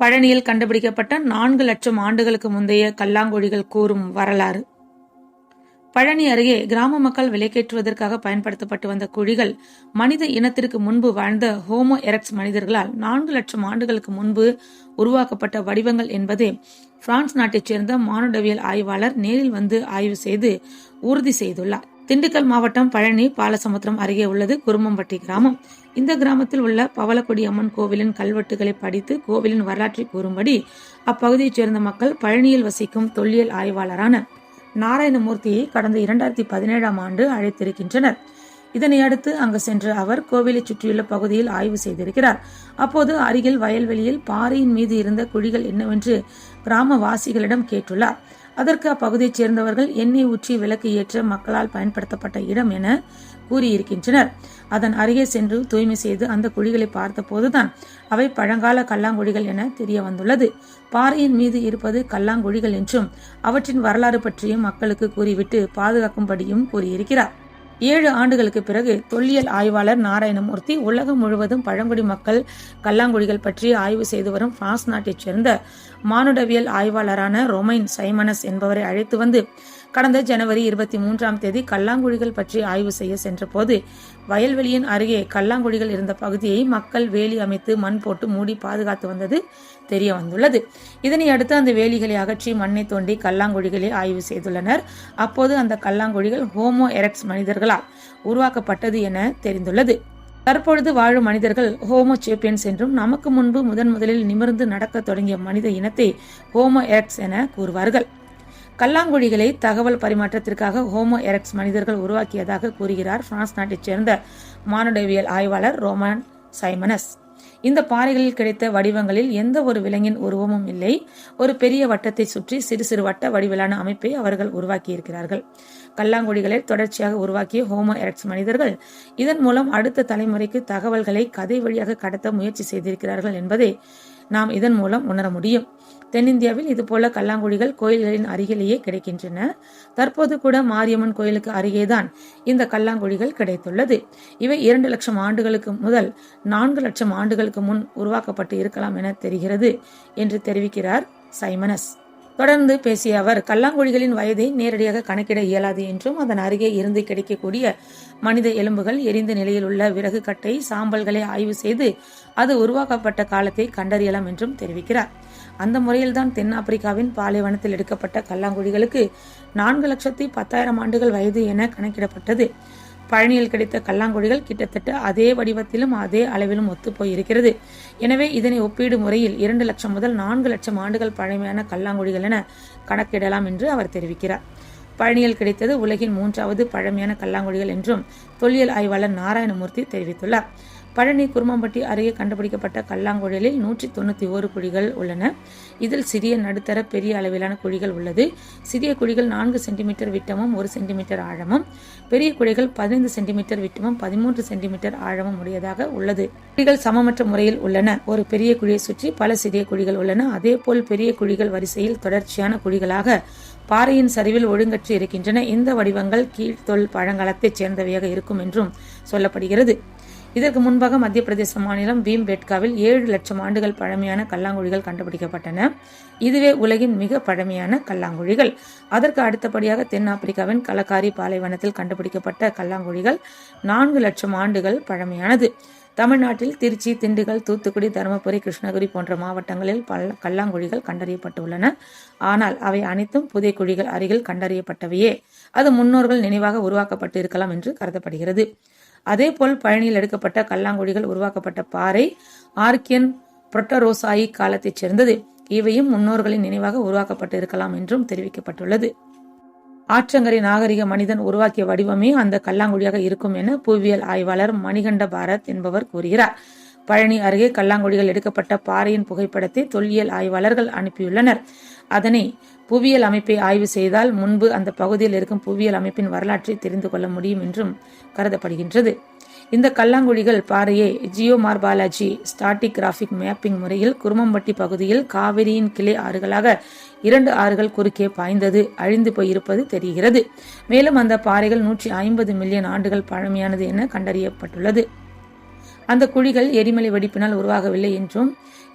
பழனியில் கண்டுபிடிக்கப்பட்ட நான்கு லட்சம் ஆண்டுகளுக்கு முந்தைய கல்லாங்குழிகள் கூறும் வரலாறு. பழனி அருகே கிராம மக்கள் விலைக்கேற்றுவதற்காக பயன்படுத்தப்பட்டு வந்த குழிகள் மனித இனத்திற்கு முன்பு வாழ்ந்த ஹோமோ எரக்ஸ் மனிதர்களால் நான்கு லட்சம் ஆண்டுகளுக்கு முன்பு உருவாக்கப்பட்ட வடிவங்கள் என்பதே பிரான்ஸ் நாட்டைச் சேர்ந்த மானுடவியல் ஆய்வாளர் நேரில் வந்து ஆய்வு செய்து உறுதி செய்துள்ளார். திண்டுக்கல் மாவட்டம் பழனி பாலசமுத்திரம் அருகே உள்ளது குருமம்பட்டி கிராமம். இந்த கிராமத்தில் உள்ள பவளக்குடி அம்மன் கோவிலின் கல்வெட்டுகளை படித்து கோவிலின் வரலாற்றை கூறும்படி அப்பகுதியைச் சேர்ந்த மக்கள் பழனியில் வசிக்கும் தொல்லியல் ஆய்வாளரான நாராயணமூர்த்தியை கடந்த இரண்டாயிரத்தி பதினேழாம் ஆண்டு அழைத்திருக்கின்றனர். இதனை அடுத்து அங்கு சென்ற அவர் கோவிலை சுற்றியுள்ள பகுதியில் ஆய்வு செய்திருக்கிறார். அப்போது அருகில் வயல்வெளியில் பாறையின் மீது இருந்த குழிகள் என்னவென்று கிராமவாசிகளிடம் கேட்டுள்ளார். அதற்கு அப்பகுதியைச் சேர்ந்தவர்கள் எண்ணெய் ஊற்றி விளக்கு ஏற்ற மக்களால் பயன்படுத்தப்பட்ட இடம் என கூறியிருக்கின்றனர். அதன் அருகே சென்று தூய்மை செய்து அந்த குழிகளை பார்த்தபோதுதான் அவை பழங்கால கல்லாங்குழிகள் என தெரிய வந்துள்ளது பாறையின் மீது இருப்பது கல்லாங்குழிகள் என்றும் அவற்றின் வரலாறு பற்றியும் மக்களுக்கு கூறிவிட்டு பாதுகாக்கும்படியும் கூறியிருக்கிறார். ஏழு ஆண்டுகளுக்கு பிறகு தொல்லியல் ஆய்வாளர் நாராயணமூர்த்தி உலகம் முழுவதும் பழங்குடி மக்கள் கல்லாங்குழிகள் பற்றி ஆய்வு செய்து வரும் பிரான்ஸ் நாட்டைச் சேர்ந்த மானுடவியல் ஆய்வாளரான ரொமைன் சைமனஸ் என்பவரை அழைத்து வந்து கடந்த ஜனவரி இருபத்தி மூன்றாம் தேதி கல்லாங்குழிகள் பற்றி ஆய்வு செய்ய சென்றபோது வயல்வெளியின் அருகே கல்லாங்குழிகள் இருந்த பகுதியை மக்கள் வேலி அமைத்து மண் போட்டு மூடி பாதுகாத்து வந்தது தெரிய வந்துள்ளது. இதனை அடுத்து அந்த வேலிகளை அகற்றி மண்ணை தோண்டி கல்லாங்குழிகளை ஆய்வு செய்துள்ளனர். அப்போது அந்த கல்லாங்குழிகள் ஹோமோ எரக்ஸ் மனிதர்களால் உருவாக்கப்பட்டது என தெரிந்துள்ளது. தற்பொழுது வாழும் மனிதர்கள் ஹோமோ சேப்பியன்ஸ் என்றும் நமக்கு முன்பு முதன் முதலில் நிமிர்ந்து நடக்க தொடங்கிய மனித இனத்தை ஹோமோ எரக்ஸ் என கூறுவார்கள். கல்லாங்குழிகளை தகவல் பரிமாற்றத்திற்காக ஹோமோ எரக்ஸ் மனிதர்கள் உருவாக்கியதாக கூறுகிறார் பிரான்ஸ் நாட்டைச் சேர்ந்த மானுடவியல் ஆய்வாளர் ரோமான் சைமனஸ். இந்த பாறைகளில் கிடைத்த வடிவங்களில் எந்த ஒரு விலங்கின் உருவமும் இல்லை. ஒரு பெரிய வட்டத்தை சுற்றி சிறு சிறு வட்ட வடிவிலான அமைப்பை அவர்கள் உருவாக்கியிருக்கிறார்கள். கல்லாங்குழிகளை தொடர்ச்சியாக உருவாக்கிய ஹோமோ எரக்ஸ் மனிதர்கள் இதன் மூலம் அடுத்த தலைமுறைக்கு தகவல்களை கதை வழியாக கடத்த முயற்சி செய்திருக்கிறார்கள் என்பதை நாம் இதன் மூலம் உணர முடியும். தென்னிந்தியாவில் இதுபோல கல்லாங்குழிகள் கோயில்களின் அருகிலேயே கிடைக்கின்றன. தற்போது கூட மாரியம்மன் கோயிலுக்கு அருகேதான் இந்த கல்லாங்குழிகள் கிடைத்துள்ளது. இவை இரண்டு லட்சம் ஆண்டுகளுக்கு முதல் நான்கு லட்சம் ஆண்டுகளுக்கு முன் உருவாக்கப்பட்டு இருக்கலாம் என தெரிகிறது என்று தெரிவிக்கிறார் சைமனஸ். தொடர்ந்து பேசிய அவர் கல்லாங்குழிகளின் வயதை நேரடியாக கணக்கிட இயலாது என்றும் அதன் அருகே இருந்து கிடைக்கக்கூடிய மனித எலும்புகள் எரிந்த நிலையில் உள்ள விறகு கட்டை சாம்பல்களை ஆய்வு செய்து அது உருவாக்கப்பட்ட காலத்தை கண்டறியலாம் என்றும் தெரிவிக்கிறார். அந்த முறையில்தான் தென்னாப்பிரிக்காவின் பாலைவனத்தில் எடுக்கப்பட்ட கல்லாங்குழிகளுக்கு நான்கு லட்சத்தி பத்தாயிரம் ஆண்டுகள் வயது என கணக்கிடப்பட்டது. பழனியில் கிடைத்த கல்லாங்குழிகள் கிட்டத்தட்ட அதே வடிவத்திலும் அதே அளவிலும் ஒத்துப்போய் இருக்கிறது எனவே இதனை ஒப்பீடு முறையில் இரண்டு லட்சம் முதல் நான்கு லட்சம் ஆண்டுகள் பழமையான கல்லாங்குழிகள் என கணக்கிடலாம் என்று அவர் தெரிவிக்கிறார். பழனியில் கிடைத்தது உலகின் மூன்றாவது பழமையான கல்லாங்குழிகள் என்றும் தொல்லியல் ஆய்வாளர் நாராயணமூர்த்தி தெரிவித்துள்ளார். பழனி குருமம்பட்டி அருகே கண்டுபிடிக்கப்பட்ட கல்லாங்குழலில் நூற்றி தொண்ணூற்றி ஓரு குழிகள் உள்ளன. இதில் சிறிய நடுத்தர பெரிய அளவிலான குழிகள் உள்ளது. சிறிய குழிகள் நான்கு சென்டிமீட்டர் விட்டமும் ஒரு சென்டிமீட்டர் ஆழமும். பெரிய குழிகள் பதினைந்து சென்டிமீட்டர் விட்டமும் பதிமூன்று சென்டிமீட்டர் ஆழமும் உடையதாக உள்ளது. குழிகள் சமமற்ற முறையில் உள்ளன. ஒரு பெரிய குழியை சுற்றி பல சிறிய குழிகள் உள்ளன. அதேபோல் பெரிய குழிகள் வரிசையில் தொடர்ச்சியான குழிகளாக பாறையின் சரிவில் ஒழுங்கற்று இருக்கின்றன. இந்த வடிவங்கள் கீழ்த்தொல் பழங்காலத்தைச் சேர்ந்தவையாக இருக்கும் என்றும் சொல்லப்படுகிறது. இதற்கு முன்பாக மத்திய பிரதேச மாநிலம் பீம்பேட்காவில் ஏழு லட்சம் ஆண்டுகள் பழமையான கல்லாங்குழிகள் கண்டுபிடிக்கப்பட்டன. இதுவே உலகின் மிக பழமையான கல்லாங்குழிகள். அதற்கு அடுத்தபடியாக தென்னாப்பிரிக்காவின் கலக்காரி பாலைவனத்தில் கண்டுபிடிக்கப்பட்ட கல்லாங்குழிகள் நான்கு லட்சம் ஆண்டுகள் பழமையானது. தமிழ்நாட்டில் திருச்சி திண்டுக்கல் தூத்துக்குடி தருமபுரி கிருஷ்ணகிரி போன்ற மாவட்டங்களில் பல கல்லாங்குழிகள் கண்டறியப்பட்டுள்ளன. ஆனால் அவை அனைத்தும் புதை குழிகள் அருகில் கண்டறியப்பட்டவையே. அது முன்னோர்கள் நினைவாக உருவாக்கப்பட்டு இருக்கலாம் என்று கருதப்படுகிறது. அதேபோல் பழனியில் எடுக்கப்பட்ட கல்லாங்குழிகள் உருவாக்கப்பட்ட பாறை ஆர்கியன் புரொட்டரோசாயி காலத்தைச் சேர்ந்தது. இவையும் முன்னோர்களின் நினைவாக உருவாக்கப்பட்டு இருக்கலாம் என்றும் தெரிவிக்கப்பட்டுள்ளது. ஆற்றங்கரை நாகரிக மனிதன் உருவாக்கிய வடிவமே அந்த கல்லாங்குழியாக இருக்கும் என புவியியல் ஆய்வாளர் மணிகண்ட பாரத் என்பவர் கூறுகிறார். பழனி அருகே கல்லாங்குழிகள் எடுக்கப்பட்ட பாறையின் புகைப்படத்தை தொல்லியல் ஆய்வாளர்கள் அனுப்பியுள்ளனர். அதனை புவியியல் அமைப்பை ஆய்வு செய்தால் முன்பு அந்த பகுதியில் இருக்கும் புவியியல் அமைப்பின் வரலாற்றை தெரிந்து கொள்ள முடியும் என்றும் கருதப்படுகின்றது. இந்த கல்லாங்குழிகள் பாறையை geomorphology stratigraphic mapping முறையில் குருமம்பட்டி பகுதியில் காவிரியின் கிளை ஆறுகளாக இரண்டு ஆறுகள் குறுக்கே பாய்ந்தது அழிந்து போயிருப்பது தெரிகிறது. மேலும் அந்த பாறைகள் நூற்றி ஐம்பது மில்லியன் ஆண்டுகள் பழமையானது என கண்டறியப்பட்டுள்ளது. அந்த குழிகள் எரிமலை வெடிப்பினால் உருவாகவில்லை என்றும்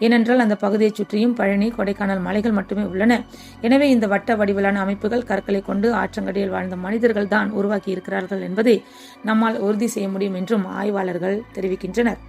ஏனென்றால் அந்த பகுதியைச் சுற்றியும் பழனி கொடைக்கானல் மலைகள் மட்டுமே உள்ளன. எனவே இந்த வட்ட வடிவிலான அமைப்புகள் கற்களை கொண்டு ஆற்றங்கடியில் வாழ்ந்த மனிதர்கள் தான் உருவாக்கி இருக்கிறார்கள் என்பதை நம்மால் உறுதி செய்ய முடியும் என்றும் ஆய்வாளர்கள் தெரிவிக்கின்றனர்.